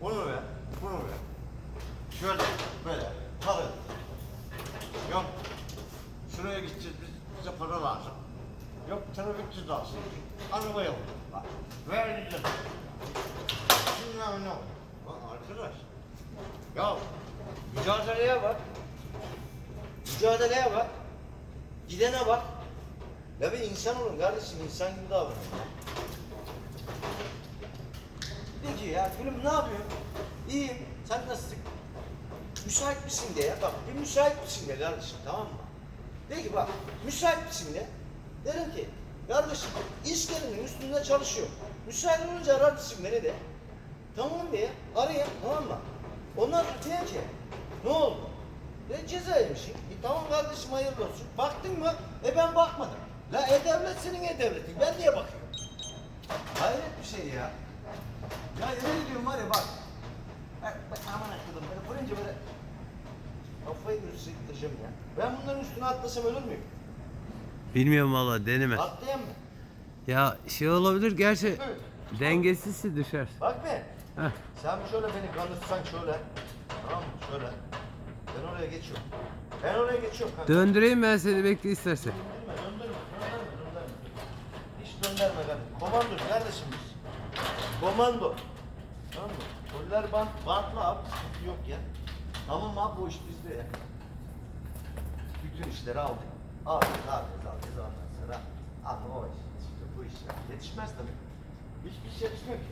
Bunu ver, bunu ver. Şöyle, böyle, para. Yok, şuraya gideceğiz, biz, bize para lazım. Yok, trafikçi lazım. Araba yok. Bak, ver gideceğiz. Bilmem ne. Bak arkadaş. Ya, mücadeleye bak. Mücadeleye bak. Gidene bak. Ya bir insan olun kardeşim, insan gibi davranın. Ya. De ki ya gülüm ne yapıyorsun? İyiyim. Sen nasılsın? Müsait misin de ya bak bir müsait misin de kardeşim tamam mı? De ki bak müsait misin de. Derim ki kardeşim iskelinin üstünde çalışıyor. Müsait olunca ararsın beni de. Tamam diye arayayım tamam mı? Ondan sonra diyeyim ki ne oldu? E ceza yemişim. E, tamam kardeşim hayırlı olsun. Baktın mı? E ben bakmadım. La e-devlet senin e-devletin. Ben niye bakıyorum? Hayret bir şey ya. Ya yemin ediyorum var ya bak. Bak, bak aman akıllım böyle vurunca böyle kafayı sıktıracağım ya. Ben bunların üstüne atlasam ölür müyüm? Bilmiyorum valla deneme. Atlayayım mı? Ya şey olabilir gerçi dengesizse düşer. Bak be. Heh. Sen şöyle beni kanırsan şöyle. Tamam mı? Şöyle. Ben oraya geçiyorum. Ben oraya geçiyorum kanka. Döndüreyim ben seni bekle istersen. Döndürme, döndürme, döndürme, döndürme. Hiç döndürme kardeşim. Komando neredesin biz? Komando. Tamam mı? Koller bant, bantlı abi sıkıntı yok ya. Tamam abi bu iş bizde ya. Bütün işleri aldık. Aldık, aldık, aldık ondan sonra. Ama o iş, bu iş ya. Yetişmez tabii. Hiçbir şey yetişmiyor ki.